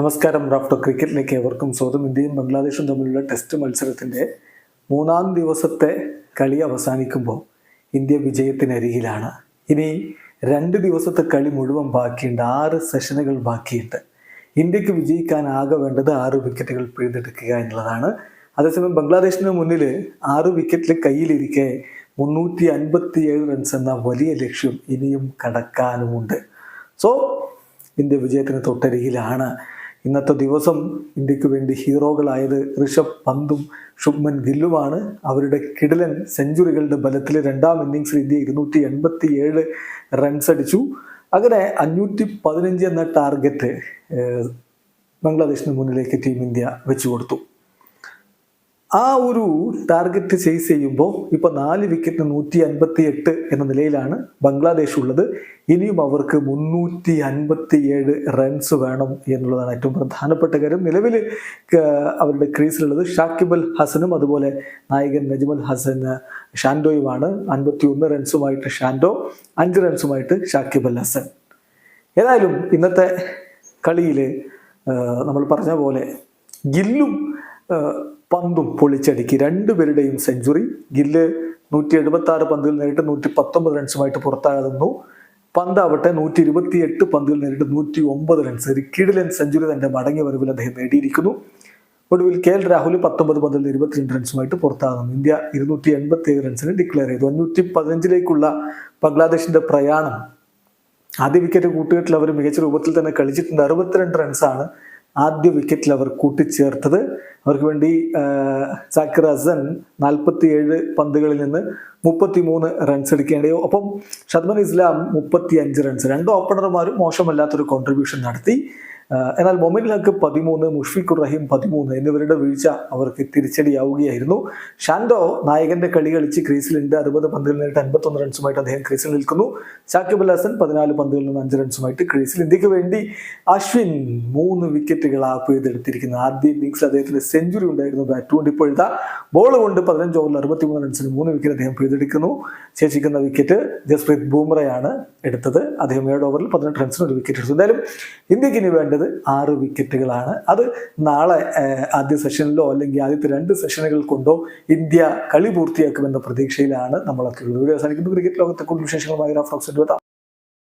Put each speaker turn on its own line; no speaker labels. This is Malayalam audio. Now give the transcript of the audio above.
നമസ്കാരം റാഫ്റ്റോ ക്രിക്കറ്റിലേക്ക് ഏവർക്കും സ്വാഗതം. ഇന്ത്യയും ബംഗ്ലാദേശും തമ്മിലുള്ള ടെസ്റ്റ് മത്സരത്തിന്റെ മൂന്നാം ദിവസത്തെ കളി അവസാനിക്കുമ്പോൾ ഇന്ത്യ വിജയത്തിനരികിലാണ് ഇനി രണ്ട് ദിവസത്തെ കളി മുഴുവൻ ബാക്കിയുണ്ട്. ആറ് സെഷനുകൾ ബാക്കിയുണ്ട്. ഇന്ത്യയ്ക്ക് വിജയിക്കാൻ ആകെ വേണ്ടത് ആറ് വിക്കറ്റുകൾ പിഴുതെടുക്കുക എന്നുള്ളതാണ്. അതേസമയം ബംഗ്ലാദേശിന് മുന്നിൽ ആറ് വിക്കറ്റിൽ കയ്യിലിരിക്കെ മുന്നൂറ്റി അൻപത്തി ഏഴ് റൺസ് എന്ന വലിയ ലക്ഷ്യം ഇനിയും കടക്കാനുമുണ്ട്. സോ ഇന്ത്യ വിജയത്തിന് തൊട്ടരികിലാണ്. ഇന്നത്തെ ദിവസം ഇന്ത്യയ്ക്ക് വേണ്ടി ഹീറോകളായത് ഋഷഭ് പന്തും ശുഭ്മൻ ഗില്ലുമാണ്. അവരുടെ കിടിലൻ സെഞ്ചുറികളുടെ ബലത്തിൽ രണ്ടാം ഇന്നിങ്സിൽ ഇന്ത്യ ഇരുന്നൂറ്റി എൺപത്തി ഏഴ് റൺസ് അടിച്ചു. അങ്ങനെ അഞ്ഞൂറ്റി പതിനഞ്ച് എന്ന ടാർഗറ്റ് ബംഗ്ലാദേശിന് മുന്നിലേക്ക് ടീം ഇന്ത്യ വെച്ചു കൊടുത്തു ആ ഒരു ടാർഗറ്റ് ചേസ് ചെയ്യുമ്പോൾ ഇപ്പൊ നാല് വിക്കറ്റ് നൂറ്റി അൻപത്തി എട്ട് എന്ന നിലയിലാണ് ബംഗ്ലാദേശ് ഉള്ളത്. ഇനിയും അവർക്ക് മുന്നൂറ്റി അൻപത്തി ഏഴ് റൺസ് വേണം എന്നുള്ളതാണ് ഏറ്റവും പ്രധാനപ്പെട്ട കാര്യം. നിലവിൽ അവരുടെ ക്രീസിലുള്ളത് ഷാക്കിബ് അൽ ഹസനും അതുപോലെ നായകൻ നജ്മൽ ഹസൻ ഷാൻഡോയുമാണ്. അൻപത്തി ഒന്ന് റൺസുമായിട്ട് ഷാൻഡോ അഞ്ച് റൺസുമായിട്ട് ഷാക്കിബ് അൽ ഹസൻ. ഏതായാലും ഇന്നത്തെ കളിയിൽ നമ്മൾ പറഞ്ഞ പോലെ ഗില്ലും പന്തും പൊളിച്ചടുക്കി രണ്ടുപേരുടെയും സെഞ്ചുറി. ഗില്ല് നൂറ്റി എഴുപത്തി ആറ് പന്തുകൾ നേരിട്ട് നൂറ്റി പത്തൊമ്പത് റൺസുമായിട്ട് പുറത്താകുന്നു. പന്താവട്ടെ നൂറ്റി ഇരുപത്തി എട്ട് പന്തുകൾ നേരിട്ട് നൂറ്റി ഒമ്പത് റൺസ്. ഒരു കിടിലൻ സെഞ്ചുറി തന്റെ മടങ്ങിയ വരവിൽ അദ്ദേഹം നേടിയിരിക്കുന്നു. ഒടുവിൽ കെ എൽ രാഹുൽ പത്തൊമ്പത് പന്തിൽ ഇരുപത്തിരണ്ട് റൺസുമായിട്ട് പുറത്താകുന്നു. ഇന്ത്യ ഇരുന്നൂറ്റി എൺപത്തി ഏഴ് റൺസിന് ഡിക്ലെയർ ചെയ്തു. അഞ്ഞൂറ്റി പതിനഞ്ചിലേക്കുള്ള ബംഗ്ലാദേശിന്റെ പ്രയാണം ആദ്യ വിക്കറ്റ് കൂട്ടുകെട്ടിൽ അവർ മികച്ച രൂപത്തിൽ തന്നെ കളിച്ചിട്ടുണ്ട്. അറുപത്തിരണ്ട് റൺസാണ് ആദ്യ വിക്കറ്റിൽ അവർ കൂട്ടിച്ചേർത്തത്. അവർക്ക് വേണ്ടി സാക്കിർ ഹസൻ നാൽപ്പത്തി ഏഴ് പന്തുകളിൽ നിന്ന് മുപ്പത്തി മൂന്ന് റൺസ് എടുക്കേണ്ടയോ ഒപ്പം ഷദ്മൻ ഇസ്ലാം മുപ്പത്തി അഞ്ച് റൺസ് രണ്ട് ഓപ്പണർമാരും മോശമല്ലാത്തൊരു കോൺട്രിബ്യൂഷൻ നടത്തി. എന്നാൽ മൊമിൻ ഹക്ക് പതിമൂന്ന് മുഷ്ഫിഖുർ റഹീം പതിമൂന്ന് എന്നിവരുടെ വീഴ്ച അവർക്ക് തിരിച്ചടിയാവുകയായിരുന്നു. ഷാൻഡോ നായകന്റെ കളി കളിച്ച് ക്രീസിലുണ്ട് അറുപത് പന്തിൽ നേരിട്ട് അൻപത്തൊന്ന് റൺസുമായിട്ട് അദ്ദേഹം ക്രീസിൽ നിൽക്കുന്നു. ഷാക്കിബ് അൽ ഹസൻ പതിനാല് പന്തുകളിൽ നിന്ന് അഞ്ച് റൺസുമായിട്ട് ക്രീസിൽ ഇന്ത്യയ്ക്ക് വേണ്ടി അശ്വിൻ മൂന്ന് വിക്കറ്റുകൾ ആപ്പ് ചെയ്തെടുത്തിരിക്കുന്നു ആദ്യ ഇന്നിംഗ്സിൽ അദ്ദേഹത്തിന് സെഞ്ചുറി ഉണ്ടായിരുന്നു ബാറ്റ് കൊണ്ട്. ഇപ്പോഴത്തെ ബോൾ കൊണ്ട് പതിനഞ്ച് ഓവറിൽ അറുപത്തിമൂന്ന് റൺസിന് മൂന്ന് വിക്കറ്റ് അദ്ദേഹം പിഴുതെടുക്കുന്നു. ശേഷിക്കുന്ന വിക്കറ്റ് ജസ്പ്രീത് ബൂമറയാണ് എടുത്തത്. അദ്ദേഹം ഏഴ് ഓവറിൽ പതിനെട്ട് റൺസിന് ഒരു വിക്കറ്റ് എടുത്തു. എന്തായാലും ഇന്ത്യയ്ക്ക് ഇനി വേണ്ടത് ആറ് വിക്കറ്റുകളാണ്. അത് നാളെ ആദ്യ സെഷനിലോ അല്ലെങ്കിൽ ആദ്യത്തെ രണ്ട് സെഷനുകൾ കൊണ്ടോ ഇന്ത്യ കളി പൂർത്തിയാക്കുമെന്ന പ്രതീക്ഷയിലാണ് നമ്മളൊക്കെ ഉള്ളത്. വീഡിയോ അവസാനിക്കുന്നു ക്രിക്കറ്റ് ലോകത്തെ കൂടുതൽ വിശേഷങ്ങളുമായി